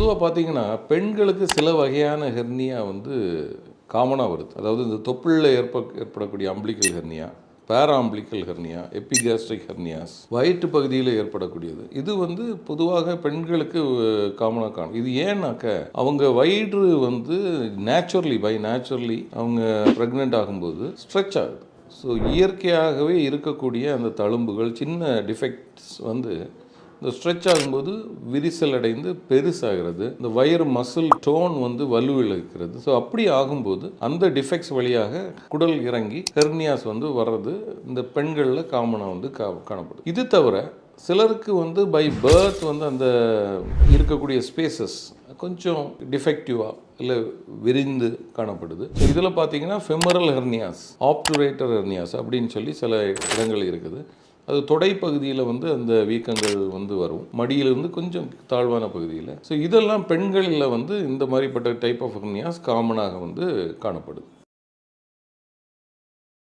பொதுவாக பார்த்தீங்கன்னா பெண்களுக்கு சில வகையான ஹெர்னியா வந்து காமனாக வருது. அதாவது இந்த தொப்புளில் ஏற்ப ஏற்படக்கூடிய umbilical hernia paraumbilical hernia epigastric hernias வயிற்று பகுதியில் ஏற்படக்கூடியது. இது வந்து பொதுவாக பெண்களுக்கு காமனாக காணும். இது ஏன்னாக்க அவங்க வயிறு வந்து நேச்சுரலி பை நேச்சுரலி அவங்க ப்ரெக்னென்ட் ஆகும்போது ஸ்ட்ரெச் ஆகுது. ஸோ இயற்கையாகவே இருக்கக்கூடிய அந்த தழும்புகள் சின்ன டிஃபெக்ட்ஸ் வந்து இந்த ஸ்ட்ரெச் ஆகும்போது விரிசல் அடைந்து பெருசாகிறது. இந்த வயிறு மசில் டோன் வந்து வலுவிழக்கிறது ஸோ அப்படி ஆகும்போது அந்த டிஃபெக்ட்ஸ் வழியாக குடல் இறங்கி ஹெர்னியாஸ் வந்து வர்றது இந்த பெண்களில் காமனாக வந்து கா காணப்படுது இது தவிர சிலருக்கு வந்து பை பேர்த் வந்து அந்த இருக்கக்கூடிய ஸ்பேசஸ் கொஞ்சம் டிஃபெக்டிவாக இல்லை விரிந்து காணப்படுது. இதில் பார்த்தீங்கன்னா ஃபெமரல் ஹெர்னியாஸ் ஆப்டுரேட்டர் ஹெர்னியாஸ் அப்படின்னு சொல்லி சில இடங்கள் இருக்குது. அது தொடை பகுதியில் வந்து அந்த வீக்கங்கள் வந்து வரும். மடியிலிருந்து கொஞ்சம் தாழ்வான பகுதியில். ஸோ இதெல்லாம் பெண்களில் வந்து இந்த மாதிரிப்பட்ட டைப் ஆஃப் ஹர்னியாஸ் காமனாக வந்து காணப்படுது.